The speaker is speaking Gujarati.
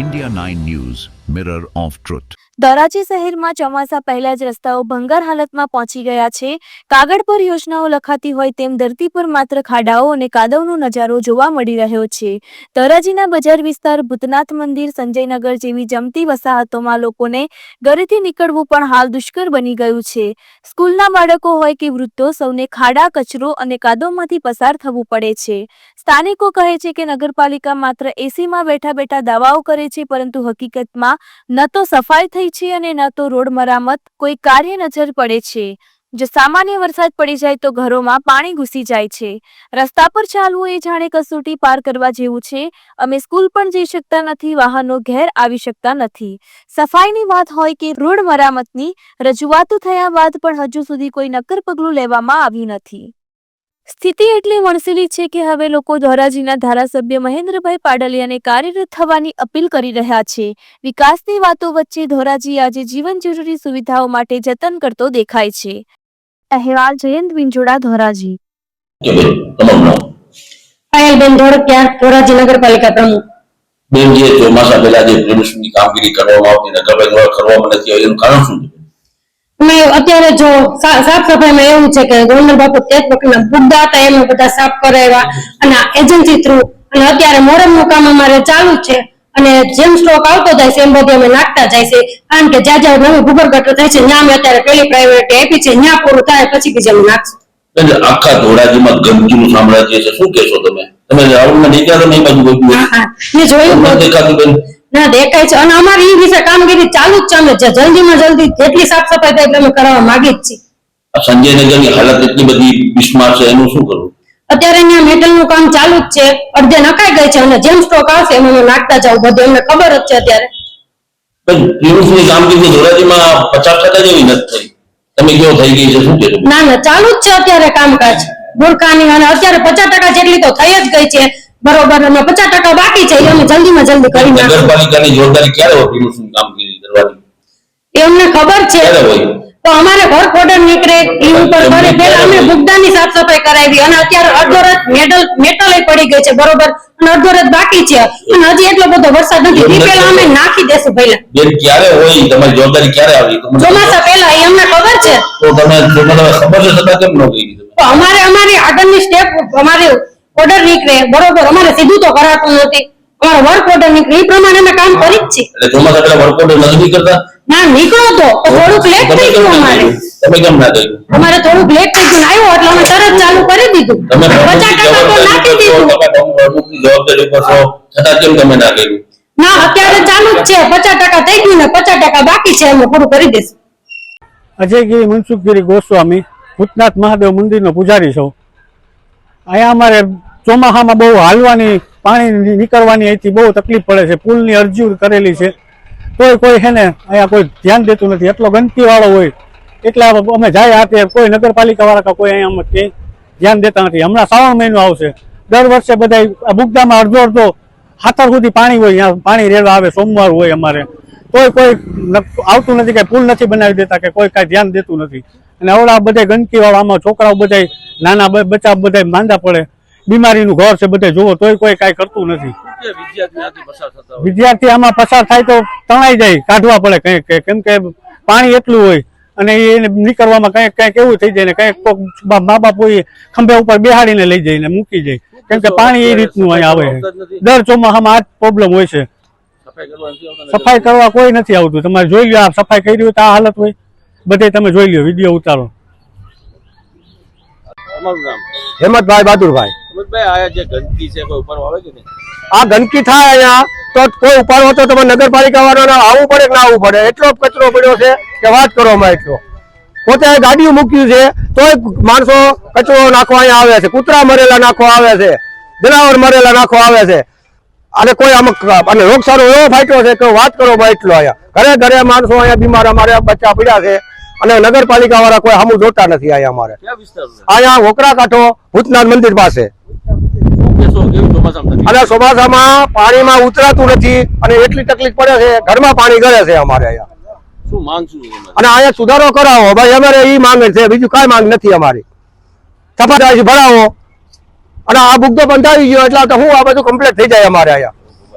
India 9 News, Mirror of truth Dhoraji શહેરમાં ચોમાસા પહેલા જ રસ્તાઓ ભંગાર હાલતમાં પહોંચી ગયા છે. કાગળ પર યોજનાઓ લખાતી હોય તેમ ધરતી પર માત્ર ખાડાઓ અને કાદવનો નજારો જોવા મળી રહ્યો છે. ધોરાજીના બજાર વિસ્તાર ભૂતનાથ મંદિર, સંજયનગર જેવી જમતી વસાહતોમાં લોકોને ઘરેથી નીકળવું પણ હાલ દુષ્કર બની ગયું છે. સ્કૂલના બાળકો હોય કે વૃદ્ધો સૌને ખાડા, કચરો અને કાદવમાંથી પસાર થવું પડે છે. સ્થાનિકો કહે છે કે નગરપાલિકા માત્ર એસીમાં બેઠા બેઠા દાવાઓ કરે છે, પરંતુ હકીકતમાં ન તો સફાઈ થઈ છે અને ન તો રોડ મરામત કોઈ કાર્ય નજર પડે છે. જો સામાન્ય વરસાદ પડી જાય તો ઘરોમાં પાણી ઘૂસી જાય છે. રસ્તા પર ચાલવું એ જાણે કસોટી પાર કરવા જેવું છે. અમે સ્કૂલ પણ જઈ શકતા નથી, વાહનો ઘેર આવી શકતા નથી. સફાઈની વાત હોય કે રોડ મરામતની, રજૂઆતો થયા બાદ પણ હજુ સુધી કોઈ નક્કર પગલું લેવામાં આવ્યું નથી. સ્થિતિ એટલી વણસેલી છે કે હવે લોકો ધોરાજીના ધારાસભ્ય મહેન્દ્રભાઈ પાડલિયાને કાર્યરત થવાની અપીલ કરી રહ્યા છે. વિકાસની વાતો વચ્ચે ધોરાજી આજે જીવન જરૂરી સુવિધાઓ માટે જતન કરતો દેખાય છે. અહેવાલ જયંત વિંજોડા ધોરાજી. પાયલબેન ધોળકિયા ધોરાજી નગરપાલિકા પ્રમુખ. બેન જે ચોમાસા પહેલા જે પ્રદૂષણની કામગીરી કરવામાં આવતી નગરપાલિકા કરવામાં નથી આવી એનું કારણ શું છે? અમે અત્યારે જો સાફ સફાઈમાં એવું છે કે ગોંડલ બાપુ તે વખતના બુદ્ધા હતા એમને બધા સાફ કરાવ્યા અને એજન્સી થ્રુ. અને અત્યારે મોરમનું કામ અમારે ચાલુ છે અને જેમ સ્ટોક આવતો જાય છે એમ બધું અમે નાખતા જાય છે. કારણ કે જ્યાં જ્યાં નવું ગટર થાય છે ત્યાં અમે અત્યારે પેલી પ્રાયોરિટી આપી છે ત્યાં પૂરું થાય પછી બીજા અમે નાખશું. આખા ધોળાજીમાં ગંદકીનું સામ્રાજ્ય છે શું કહેશો તમે? તમે રાઉન્ડમાં નીકળ્યા તમે એ બાજુ જોયું. દેખાતું ના દેખાય છે. અને અમારી એ વિશે કામગીરી ચાલુ જ છે જલ્દીમાં જલ્દી જેટલી સાફ સફાઈ થાય એટલે અમે કરાવવા માંગીએ જ છીએ. સંજય નગરની હાલત એટલી બધી બિસ્માર છે એનું શું કરવું? અત્યારે અહીંયા મેટલનું કામ ચાલુ જ છે. અડધે નખાઈ ગઈ છે અને જેમ સ્ટોક આવશે એમ અમે નાખતા જાવ બધું એમને ખબર જ છે અત્યારે. બેન કામગીરી ધોરાજીમાં પચાસ ટકા જેવી નથી થઈ. તમે કેવો થઈ ગઈ છે? શું કહેશો? ના ના ચાલુ જ છે અત્યારે કામકાજ. બુરખાની અને અત્યારે પચાસ ટકા જેટલી તો થઈ જ ગઈ છે. બરોબર અને પચાસ ટકા બાકી છે એ અમે જલ્દીમાં જલ્દી કરી નાખશું. નગરપાલિકાની જવાબદારી ક્યારે હોય પ્રદૂષણની કામગીરી કરવાની એ અમને ખબર છે. ક્યારે હોય? તો અમારે ઘર ઓર્ડર નીકળે એ ઉપર કરે પેલા અમે બુગદાની સાફ સફાઈ કરાવી અને અત્યારે અડધો રથ મેટલ મેટલ પડી ગઈ છે બરોબર? અને અડધો રથ બાકી છે. અને હજી એટલો બધો વરસાદ નથી. એ પેલા અમે નાખી દેશું પહેલા. બેન ક્યારે હોય? તમારી જવાબદારી ક્યારે આવી? ચોમાસા પહેલા એ અમને ખબર છે. તો તમે તમને ખબર છે તમે કેમ ન તો અમારે અમારી આગળની સ્ટેપ અમારે ઓર્ડર નીકળે. બરોબર અમારે સીધું તો કરાતું નથી. અમારો વર્ક ઓર્ડર નીકળે. એ પ્રમાણે અમે કામ કરી જ છે એટલે ચોમાસા પેલા વર્ક ઓર્ડર નથી કરતા ના નીકળો તો. તો થોડુંક લેટ થઈ ગયું અમારે. તમે કેમ ના કર્યું? અમારે થોડુંક લેટ થઈ ગયું આવ્યો એટલે અમે તરત ચાલુ કરી દીધું. તમે પચાસ ટકા તો નાખી દીધું. જવાબદારી ઉપર છો છતાં કેમ તમે ના કર્યું? ના અત્યારે ચાલુ જ છે. પચાસ ટકા થઈ ગયું ને પચાસ ટકા બાકી છે. અમે પૂરું કરી દઈશું. અજયગીરી મનસુખગીરી ગોસ્વામી ભૂતનાથ મહાદેવ મંદિરનો પૂજારી છું. અહીંયા અમારે ચોમાસામાં બહુ હાલવાની, પાણી નીકળવાની અહીંથી બહુ તકલીફ પડે છે. પુલની અરજી કરેલી છે. તોય કોઈ છે ને, અહીંયા કોઈ ધ્યાન દેતું નથી. એટલો ગંદકીવાળો હોય. એટલે અમે જાય હાથે કોઈ નગરપાલિકા વાળા કે કોઈ અહીંયા અમે ધ્યાન દેતા નથી. હમણાં શ્રાવણ મહિનો આવશે. દર વર્ષે બધા આ બુગદામાં અડધો અડધો હાથર સુધી પાણી હોય. અહીંયા પાણી રેડવા આવે, સોમવાર હોય અમારે. કોઈ કોઈ આવતું નથી કે પુલ નથી બનાવી દેતા કે કોઈ કાંઈ ધ્યાન દેતું નથી. અને આવડા બધા ગંદકી વાળા આમાં છોકરાઓ બધા નાના બચ્ચા બધા માંદા પડે. બીમારીનું ઘર છે બધે જોવો તોય કોઈ કાંઈ કરતું નથી. વિદ્યાર્થી આમાં પસાર થાય તો તણાઈ જાય કાઢવા પડે કંઈક. કેમ કે પાણી એટલું હોય અને એને નીકળવામાં કંઈક કંઈક એવું થઈ જાય ને કંઈક કોક મા બાપ હોય એ ખંભે ઉપર બેહાડીને લઈ જાય ને મૂકી જાય. કેમ કે પાણી એ રીતનું અહીંયા આવે. દર ચોમાસામાં આ જ પ્રોબ્લેમ હોય છે. સફાઈ કરવા કોઈ નથી આવતું. તમારે જોઈ લો આ સફાઈ કરી હોય તો આ હાલત હોય. બધે તમે જોઈ લો વીડિયો ઉતારો. હેમંતભાઈ બહાદુરભાઈ. આ જે ગંદકી છે કોઈ ઉપર આવે કે નહીં? આ ગંદકી થાય અહીંયા તો કોઈ ઉપાડવો તો તમે નગરપાલિકા વાળાને આવવું પડે કે ના આવવું પડે? એટલો કચરો પડ્યો છે કે વાત કરવામાં એટલો પોતે ગાડીઓ મૂક્યું છે તોય માણસો કચરો નાખવા અહીંયા આવે છે. કૂતરા મરેલા નાખવા આવે છે. જનાવર મરેલા નાખવા આવે છે. અને કોઈ આમ અને રોગચાળો એવો ફાટ્યો છે કે વાત કરો એટલો અહીંયા. ઘરે ઘરે માણસો અહીંયા બીમાર અમારે બચ્ચા પડ્યા છે. અને નગરપાલિકા વાળા કોઈ સામું જોતા નથી અહીંયા અમારે. અહીંયા વોકરા કાંઠો ભૂતનાથ મંદિર પાસે. ચોમાસામાં અને ચોમાસામાં પાણીમાં ઉતરાતું નથી અને એટલી તકલીફ પડે છે ઘરમાં પાણી ગળે છે અમારે અહીંયા. શું માંગ શું અને અહીંયા સુધારો કરાવો. ભાઈ અમારે એ માંગે છે બીજું કાંઈ માંગ નથી અમારી. સફાઈ ભરાવો. અને આ બુગદો બંધાવી ગયો એટલે તો હું આ બધું કમ્પ્લીટ થઈ જાય અમારે અહીંયા.